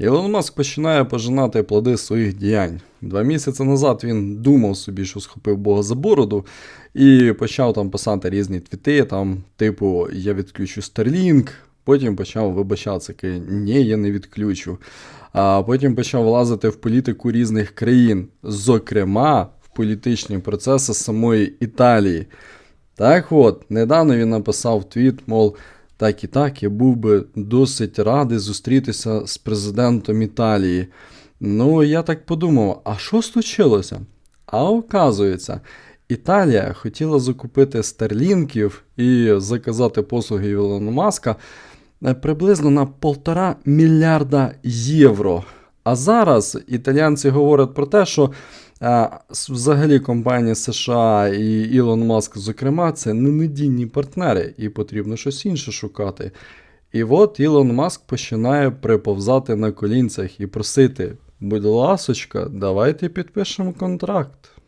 Ілон Маск починає пожинати плоди своїх діянь. Два місяці назад він думав собі, що схопив Бога за бороду, і почав там писати різні твіти, там, типу, я відключу Starlink, потім почав вибачатися, ні, я не відключу. А потім почав влазити в політику різних країн, зокрема в політичні процеси самої Італії. Так от, недавно він написав твіт, мов, так і так, я був би досить радий зустрітися з президентом Італії. Ну, я так подумав, а що случилося? А оказується, Італія хотіла закупити старлінків і заказати послуги Ілона Маска е, приблизно на полтора мільярда євро. А зараз італіянці говорять про те, що взагалі компанії США і Ілон Маск, зокрема, це ненадійні партнери, і потрібно щось інше шукати. І от Ілон Маск починає приповзати на колінцях і просити: будь ласочка, давайте підпишемо контракт.